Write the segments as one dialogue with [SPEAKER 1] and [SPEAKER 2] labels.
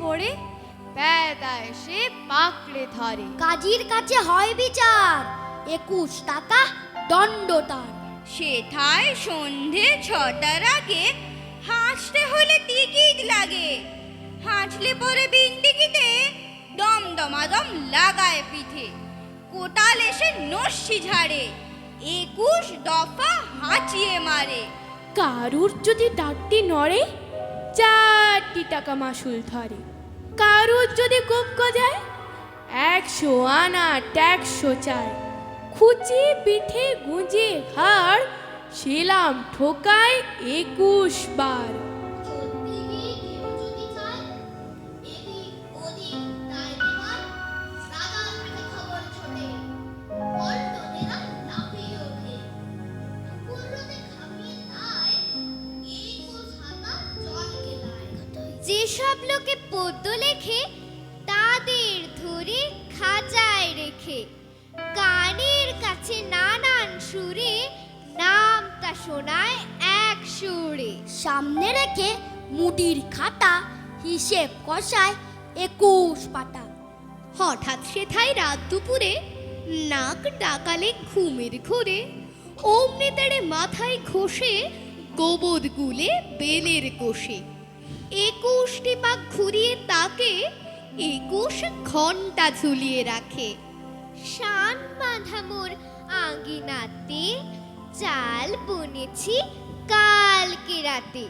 [SPEAKER 1] করে প্যাদা এসে পাকড়ে ধরে।
[SPEAKER 2] কাজীর কাছে হয় বিচার একুশ টাকা দণ্ড তার।
[SPEAKER 3] সেথায় সন্ধে ছটার আগে হাসতে হলে টিকিট লাগে। হাঁচলে পরে বিনটিকিতে দম দমাদম লাগায় পিঠে। কোটাল এসে নস্যি ঝাড়ে একুশ দফা হাঁচিয়ে মারে।
[SPEAKER 1] কারুর যদি দাঁতটি নড়ে চারটি টাকা মাসুল ধরে। কারুর যদি কক্ষ যায়, একশো আনা ট্যাক্সো চায়। খুচি, পিঠে, গুঁজে হাড় শিলাম ঠোকায় একুশ বার।
[SPEAKER 2] যেসব লোকে পদ্য লেখে, তাদের ধরে খাঁচায় রেখে। কানের কাছে নানান সুরে, নামটা শোনায় এক সুরে। সামনে রেখে মুদির খাতা, হিসেব কষায় একুশ পাতা। হঠাৎ সেথায় রাত দুপুরে নাক ডাকালে ঘুমের ঘোরে, অমনি তাড়ে মাথায় ঘষে গোবর গুলে বেলের কোষে। একুশটি পাক ঘুরিয়ে তাকে একুশ ঘণ্টা ঝুলিয়ে রাখে। শান বাঁধা মোর আঙ্গিনাতে চাল বনেছি কালকে রাতে।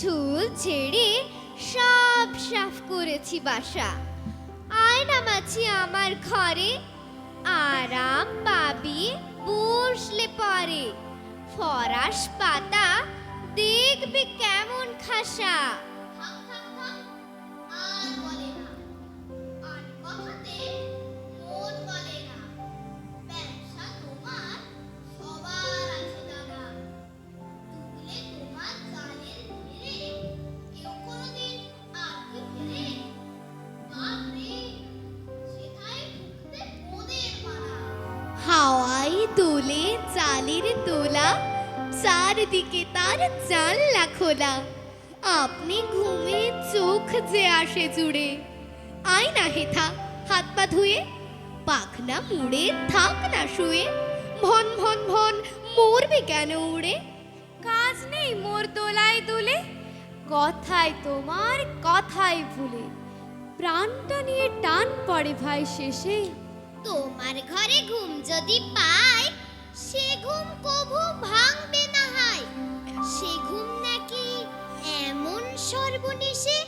[SPEAKER 2] ঝুল ছেড়ে সব সাফ করেছি বাসা। আয়না মাছি আমার ঘরে, আরাম পাবি বসলে পরে। ফরাস পাতা দেখবি কেমন খাসা। চারদিকে তার জানলা খোলা। আপনি ঘুমে চোখ যে আসে জুড়ে। আয় না হেথা, হাত পা ধুয়ে, পাখনা মুড়ে থাক না শুয়ে, ভন ভন ভন মরবে কেন উড়ে?
[SPEAKER 1] কাজ নেই মোর দোলায় দুলে, কথায় তোমার কথাই ভুলে। প্রাণটা নিয়ে টান পড়ে ভাই শেষে।
[SPEAKER 2] তোমার ঘরে ঘুম যদি পায়, সে ঘুম কভু ভাঙবে না। সে ঘুম নাকি এমন সর্বনেশে?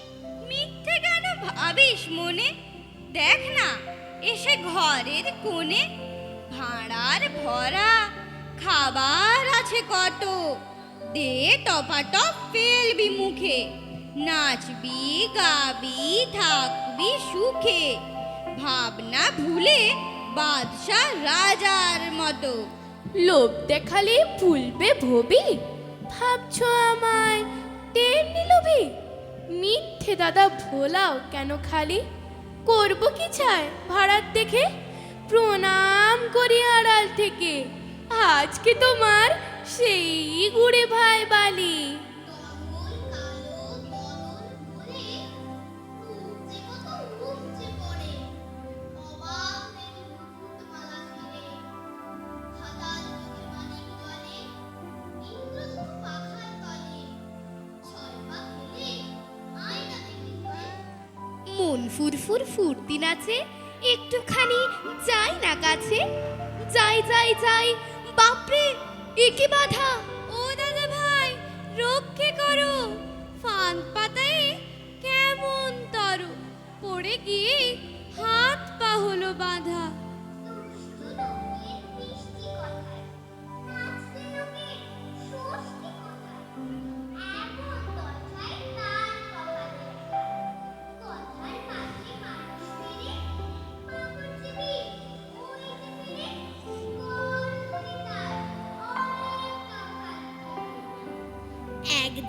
[SPEAKER 3] মিথ্যে কেন ভাবিস মনে? দেখ না এসে ঘরের কোণে ভাঁড়ার ভরা খাবার আছে কত। দে টপাটপ ফেলবি মুখে নাচবি গাবি থাকবি সুখে। ভাবনা ভুলে বাদশা রাজার মতো।
[SPEAKER 1] লোভ দেখালে ভুলবে ভবি ভাবছ আমায়? তেমনি লোভি মিথ্যে দাদা ভোলাও কেন খালি? করব কি চায় ভাড়ার দেখে? প্রণাম করি আড়াল থেকে। আজকে তোমার সেই গুড়ে ভাই বালি।
[SPEAKER 2] ফুরফুর ফুর্তি নাচে, একটুখানি যাই না কাছে। যাই যাই যাই, বাপরে একে বাধা?
[SPEAKER 1] ও দাদা ভাই, রক্ষে করো। ফান পাতায় কেমন তর, পড়ে গিয়ে হাত পা হলো বাঁধা।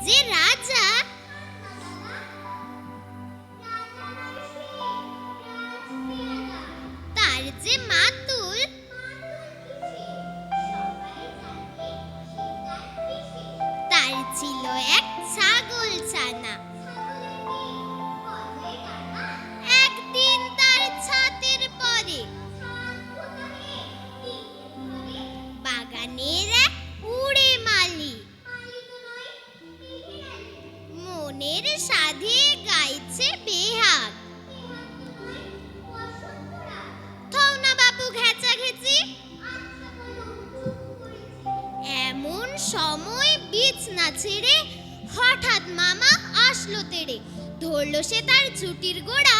[SPEAKER 2] যে রাজা সাধে গাইছে বেহাত থৌ না বাপু ঘেঁচা ঘেঁচি এমন সময় বিছনা
[SPEAKER 3] ছেড়ে হঠাৎ মামা আসলো তেড়ে। ধরলো সে তার ছুটির গোড়া।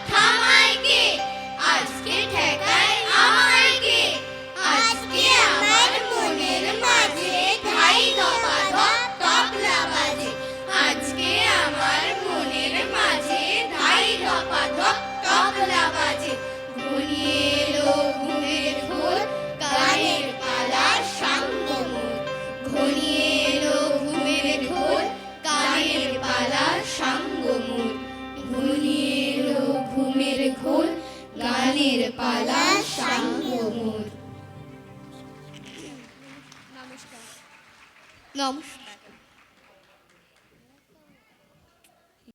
[SPEAKER 4] গানের পালা নমস্কার। নমস্কার।